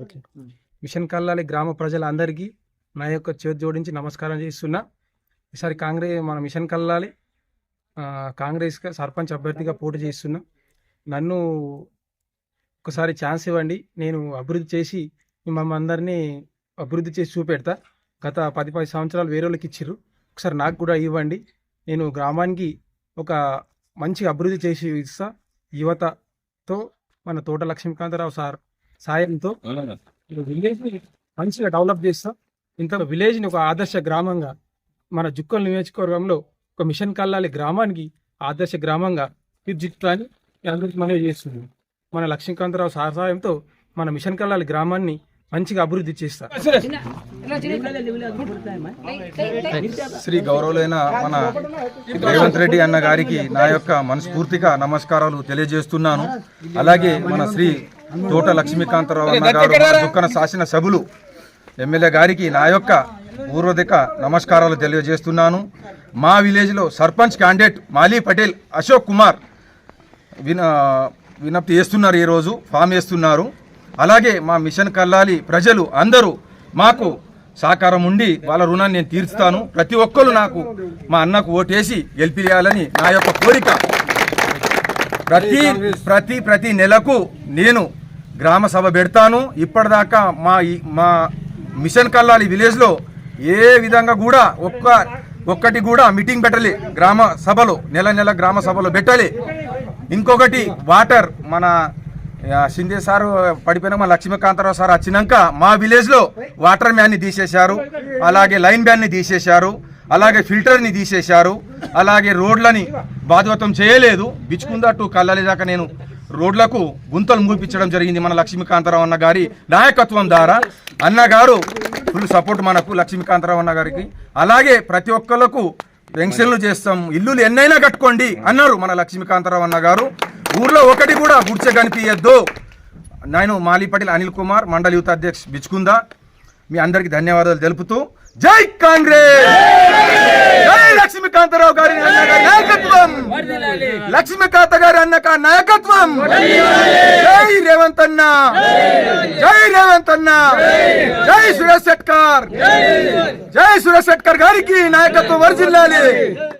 Okay. Machine Kallali గ్రామ ప్రజలందరికీ నా యొక్క చేతి జోడించి నమస్కారం చేస్తున్నా. ఈసారి కాంగ్రెస్ మన మిషన్ కల్లాలి కాంగ్రెస్గా సర్పంచ్ అభ్యర్థిగా పోటీ చేస్తున్నా. నన్ను ఒకసారి ఛాన్స్ ఇవ్వండి. నేను అభివృద్ధి చేసి మిమ్మల్ని అందరినీ అభివృద్ధి చేసి చూపెడతా. గత పది పది సంవత్సరాలు వేరే వాళ్ళకి ఇచ్చిర్రు. ఒకసారి నాకు కూడా ఇవ్వండి. నేను గ్రామానికి ఒక మంచి అభివృద్ధి చేసి ఇస్తా. యువతతో మన తోట లక్ష్మీకాంతరావు సార్ సాయంతో విలేజ్ని మంచిగా డెవలప్ చేస్తా. ఇంత విలేజ్ని ఒక ఆదర్శ గ్రామంగా మన జుక్కల్ నియోజకవర్గంలో ఒక మిషన్ కల్లాలి గ్రామానికి ఆదర్శ గ్రామంగా తీర్చిదిద్దాలని అందరికీ మనవి చేస్తున్నాను మన లక్ష్మీకాంతరావు సార్ సాయంతో మన మిషన్ కల్లాలి గ్రామాన్ని మంచిగా అభివృద్ధి చేస్తా. శ్రీ గౌరవులైన మన రేవంత్ రెడ్డి అన్న గారికి నా యొక్క మనస్ఫూర్తిగా నమస్కారాలు తెలియజేస్తున్నాను. అలాగే మన శ్రీ తోట లక్ష్మీకాంతరావు దుక్కన శాసన సభ్యులు ఎమ్మెల్యే గారికి నా యొక్క పూర్వదిక నమస్కారాలు తెలియజేస్తున్నాను. మా విలేజ్లో సర్పంచ్ క్యాండిడేట్ మాలీ పటేల్ అశోక్ కుమార్ విన వినప్తి చేస్తున్నారు ఈరోజు ఫామ్ వేస్తున్నారు. అలాగే మా మిషన్ కల్లాలి ప్రజలు అందరూ మాకు సహకారం ఉండి వాళ్ళ రుణాన్ని నేను తీర్చుతాను. ప్రతి ఒక్కరు నాకు మా అన్నకు ఓటేసి గెలిపియాలని నా యొక్క కోరిక. ప్రతి ప్రతి ప్రతి నెలకు నేను గ్రామ సభ పెడతాను. ఇప్పటిదాకా మా ఈ- మా మిషన్ కల్లాలి విలేజ్లో ఏ విధంగా కూడా ఒక్క ఒక్కటి కూడా మీటింగ్ పెట్టలే. గ్రామ సభలో నెల నెల గ్రామ సభలో పెట్టాలి. ఇంకొకటి వాటర్ మన ఆ, షిందే సార్ పడిపోయిన మా లక్ష్మీకాంతరావు సార్ వచ్చినాక మా విలేజ్లో వాటర్ మ్యాన్ని తీసేశారు. అలాగే లైన్ బ్యాన్ని తీసేశారు. అలాగే ఫిల్టర్ని తీసేశారు. అలాగే రోడ్లని బాధ్యతం చేయలేదు. బిచ్చుకుందా టు కల్లాలి దాకా నేను రోడ్లకు గుంతలు మూపించడం జరిగింది మన లక్ష్మీకాంతరావు అన్న గారి నాయకత్వం ద్వారా. అన్నగారు ఫుల్ సపోర్ట్ మనకు లక్ష్మీకాంతరావు అన్న గారికి. అలాగే ప్రతి ఒక్కళ్ళకు పెన్షన్లు చేస్తాం ఇల్లులు ఎన్నైనా కట్టుకోండి అన్నారు మన లక్ష్మీకాంతరావు అన్న గారు. ఊర్లో ఒకటి కూడా గుడ్చ కనిపించద్దు నేను మాలిపటిల్ అనిల్ కుమార్ మండలి యూత్ అధ్యక్ష బిచ్చుకుందా. మీ అందరికి ధన్యవాదాలు తెలుపుతూ జై కాంగ్రెస్! జై లక్ష్మీకాంతరావు గారి నాయకత్వం! లక్ష్మీకాంత గారి అన్నక నాయకత్వం జై రేవంత్ అన్న జై రేవంత్ అన్న జై సురేష్ శెట్కర్ జై సురేష్ శెట్కర్ గారికి నాయకత్వం వర్జిల్లాలి